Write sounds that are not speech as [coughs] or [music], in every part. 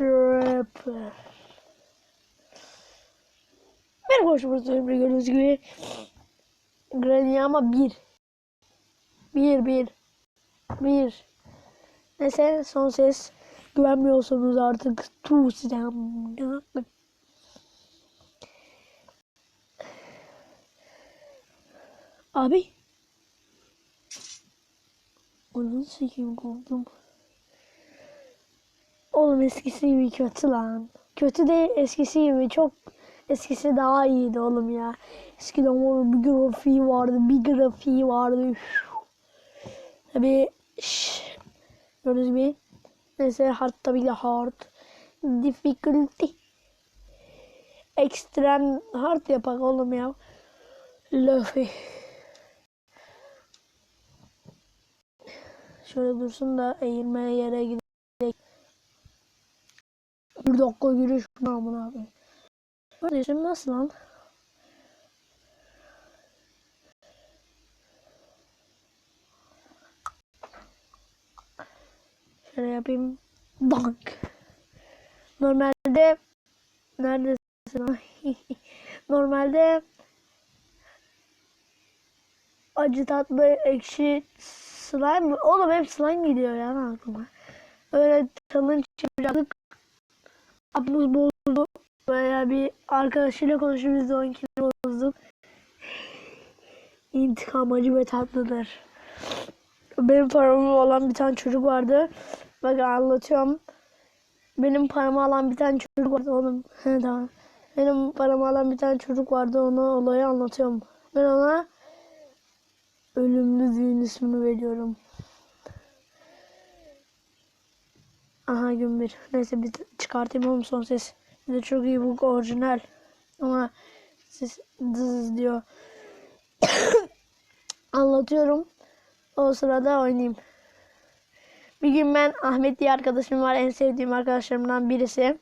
Rapper. Merhaba hoş bulduk. Gördüğünüz gibi Granny ama bir. Bir bir. Bir. Neyse son ses güvenmiyorsanız artık tu sizden. Abi. Onu sikeyim korktum. Oğlum eskisi gibi kötü lan. Kötü değil eskisi gibi çok eskisi daha iyiydi oğlum ya. Eskiden var bir grafiği vardı bir grafiği vardı. Üf. Tabi gördüğünüz gibi neyse hard tabi de hard difficulty ekstrem hard yapak oğlum ya. Luffy. Şöyle dursun da eğilme yere gidelim. Bir dakika yürüyüş namına abi. Kardeşim nasıl lan? Şöyle yapayım. Dank. Normalde neredesin? [laughs] Normalde acı tatlı ekşi slime oğlum hep slime gidiyor ya aklıma. Öyle challenge yapacaktık. Aklımız bozuldu. Baya bir arkadaşıyla konuşup biz de 10 kilo bozduk. İntikam acı ve tatlıdır. Benim paramı olan bir tane çocuk vardı. Bak anlatıyorum. Benim paramı alan bir tane çocuk vardı oğlum. He tamam. Benim paramı alan bir tane çocuk vardı ona olayı anlatıyorum. Ben ona ölümlü düğün ismini veriyorum. Aha gün bir. Neyse bir çıkartayım oğlum son ses. Bir de çok iyi bu orijinal. Ama ses dız diyor. [coughs] Anlatıyorum. O sırada oynayayım. Bir gün ben Ahmet diye arkadaşım var. En sevdiğim arkadaşlarımdan birisi.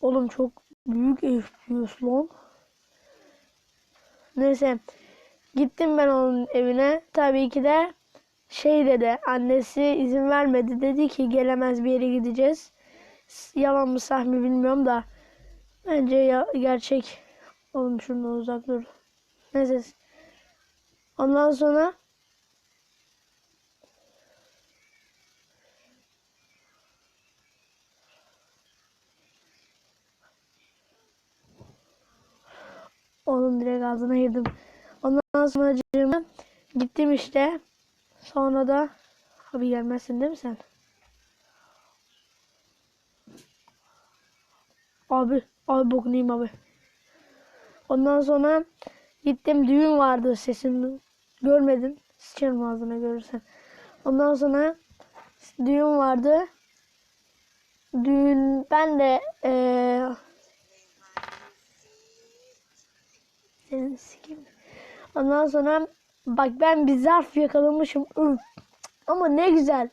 Oğlum çok büyük FPS lan. Neyse. Gittim ben onun evine. Tabii ki de şey dedi. Annesi izin vermedi. Dedi ki gelemez bir yere gideceğiz. Yalan mı sah mı bilmiyorum da. Bence ya, gerçek. Oğlum şuradan uzak dur. Neyse. Ondan sonra Oğlum direkt ağzına girdim. Ondan sonra gittim işte. Sonra da abi gelmezsin değil mi sen? Abi, abi bokunayım abi. Ondan sonra gittim düğün vardı sesini görmedin. Sıçarım ağzına görürsen. Ondan sonra düğün vardı. Düğün ben de sikeyim. Ondan sonra bak ben bir zarf yakalamışım. Üf. Ama ne güzel.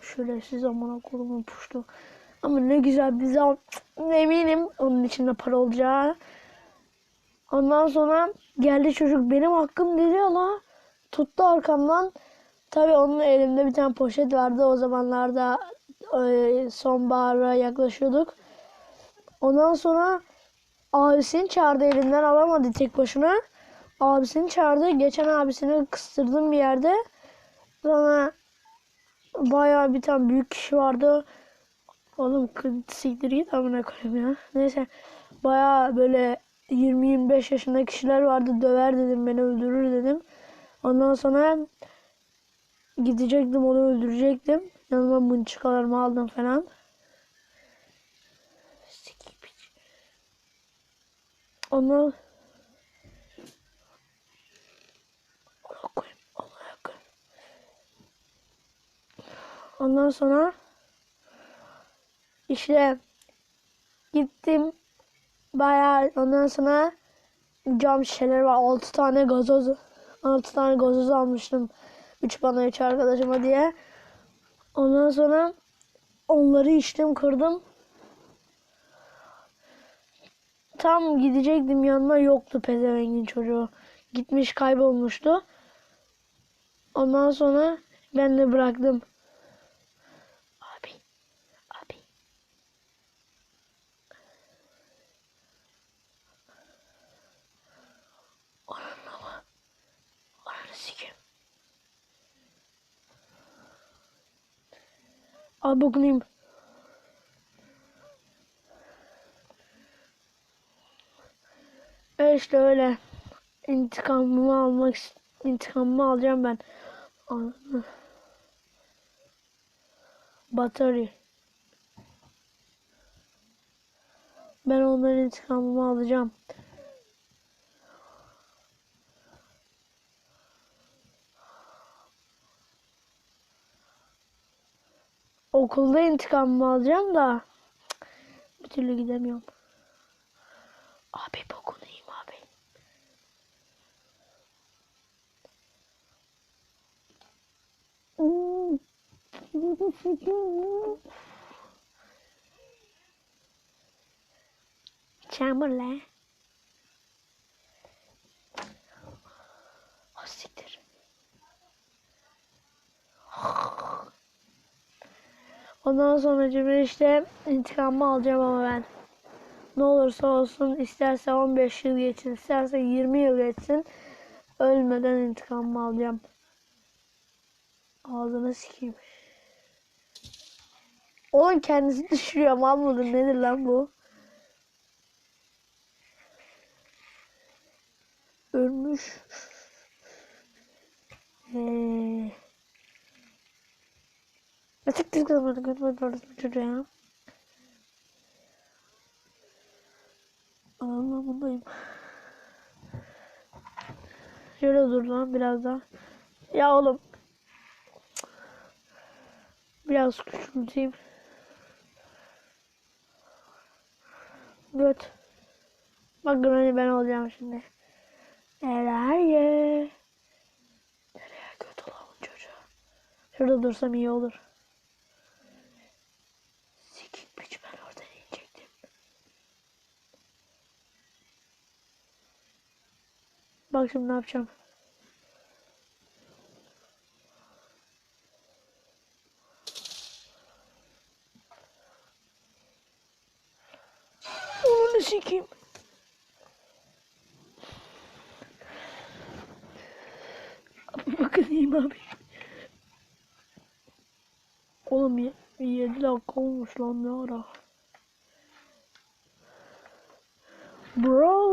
Şöyle siz amına kodumun puştu. Ama ne güzel bir zarf. Eminim onun içinde para olacağı. Ondan sonra geldi çocuk benim hakkım dedi la. Tuttu arkamdan. Tabi onun elimde bir tane poşet vardı. O zamanlarda e, sonbahara yaklaşıyorduk. Ondan sonra abisini çağırdı elinden alamadı tek başına. Abisini çağırdı. Geçen abisini kıstırdım bir yerde. Sonra bayağı bir tane büyük kişi vardı. Oğlum siktir git amına koyayım ya. Neyse bayağı böyle 20-25 yaşında kişiler vardı. Döver dedim beni öldürür dedim. Ondan sonra gidecektim onu öldürecektim. Yanıma mınçıkalarımı aldım falan. Ondan Allah koyayım, Allah koyayım. Ondan sonra işte gittim bayağı ondan sonra cam şişeler var. 6 tane gazoz 6 tane gazoz almıştım. 3 bana 3 arkadaşıma diye. Ondan sonra onları içtim kırdım. Tam gidecektim yanına yoktu pezevengin çocuğu. Gitmiş kaybolmuştu. Ondan sonra ben de bıraktım. çekeyim. Abi bugüneyim. Öyle. İntikamımı almak intikamımı alacağım ben. Batari. Ben onların intikamımı alacağım. Okulda intikamımı alacağım da bir türlü gidemiyorum. Abi dokunayım abi. Çamur la. Ah, siktir. Ondan sonra cimri işte intikamımı alacağım ama ben. Ne olursa olsun isterse 15 yıl geçsin, isterse 20 yıl geçsin. Ölmeden intikamımı alacağım. Ağzını sikeyim. Oğlum kendisi düşürüyor mal mıdır nedir lan bu? Ölmüş. Eee. Ya siktir git amına koyayım ben bu çocuğa. Allah bundayım. Şöyle dur lan biraz daha. Ya oğlum. Biraz küçülteyim. Göt. Bak Granny ben olacağım şimdi. Nereye? Nereye göt olan çocuğu? Şurada dursam iyi olur. Sikik piç ben oradan inecektim. Bak şimdi ne yapacağım. Onu sikeyim. Bakın iyiyim abi. Oğlum 7 dakika olmuş lan ne ara.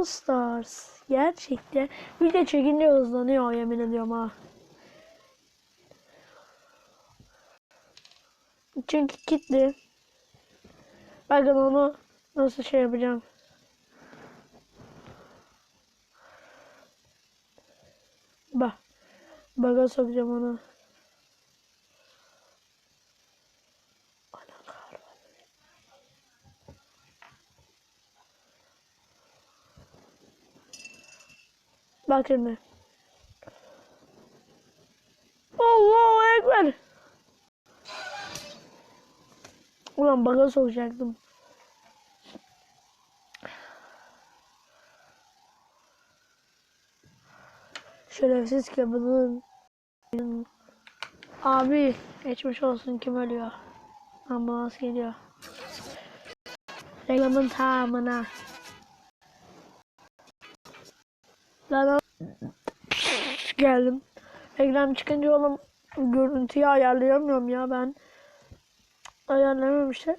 Brawl Stars. Gerçekten video çekince hızlanıyor yemin ediyorum ha. Çünkü kilitli. Bakın onu nasıl şey yapacağım. Bak. Baga sokacağım onu. Bak şimdi. Allahu Ekber. Ulan baga sokacaktım. Şerefsiz kadının Abi geçmiş olsun kim ölüyor? Ambulans geliyor. Reklamın tamamına. Lan geldim. Reklam çıkınca oğlum görüntüyü ayarlayamıyorum ya ben. Ayarlamıyorum işte.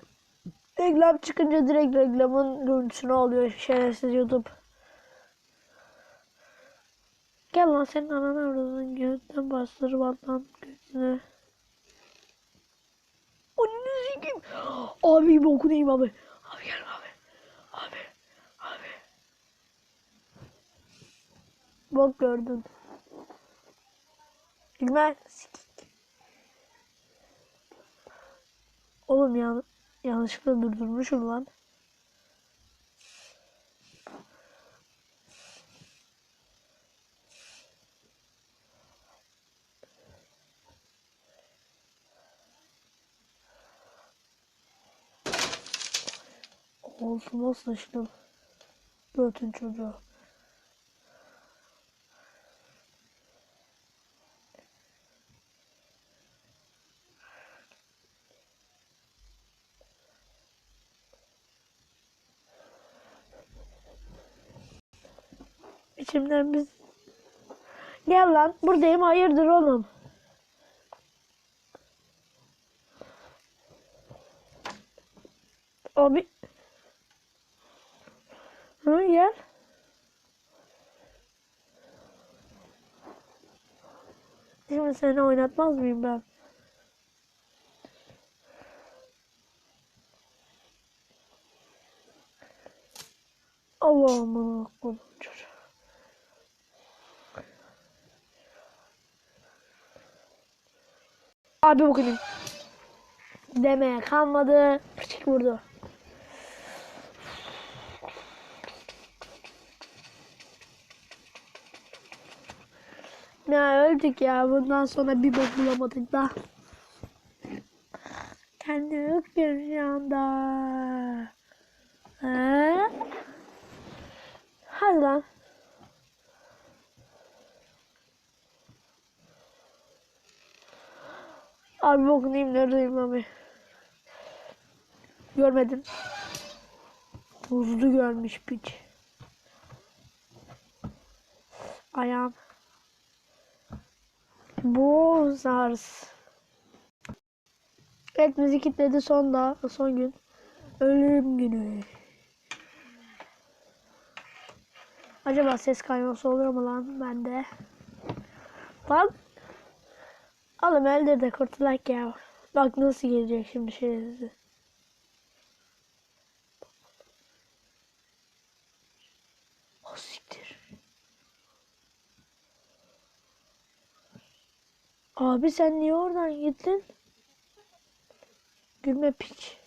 Reklam çıkınca direkt reklamın görüntüsünü alıyor şerefsiz YouTube. Gel lan senin ananı avradın göğütten bastırıp atlan göğsüne. Onu sikeyim. Abi bokunu yiyeyim abi. Abi gel abi. Abi. Abi. Bok gördün. Sikik. Oğlum ya yanlışlıkla durdurmuşum lan. Olsun sıçtım. Götün çocuğu. İçimden biz... Gel lan buradayım hayırdır oğlum. Abi. Hı gel. Şimdi seni oynatmaz mıyım ben? Allah'ım aklım Abi bugün demeye kalmadı. Fırçık vurdu. Ya öldük ya. Bundan sonra bir bok bulamadık da. Kendimi öpüyorum şu anda. Ha? Hadi lan. Abi bakayım neredeyim abi. Görmedim. Buzlu görmüş piç. Ayağım. Bozars. Evet müzik kitledi son da son gün. Ölüm günü. Acaba ses kayması olur mu lan bende? Lan. Oğlum elde de kurtulak ya. Bak nasıl gelecek şimdi şerefsiz. Oh siktir. Abi sen niye oradan gittin? Gülme piç.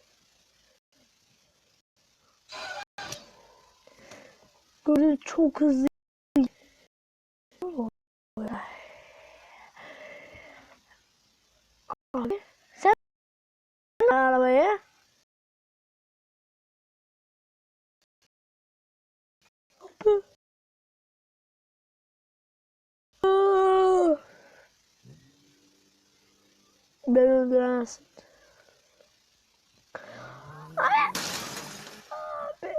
Böyle çok hızlı. Abi sen arabaya Ben öldüremezsin. Abi. Abi.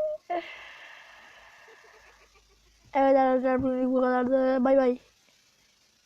Evet arkadaşlar bu kadardı. Bay bay.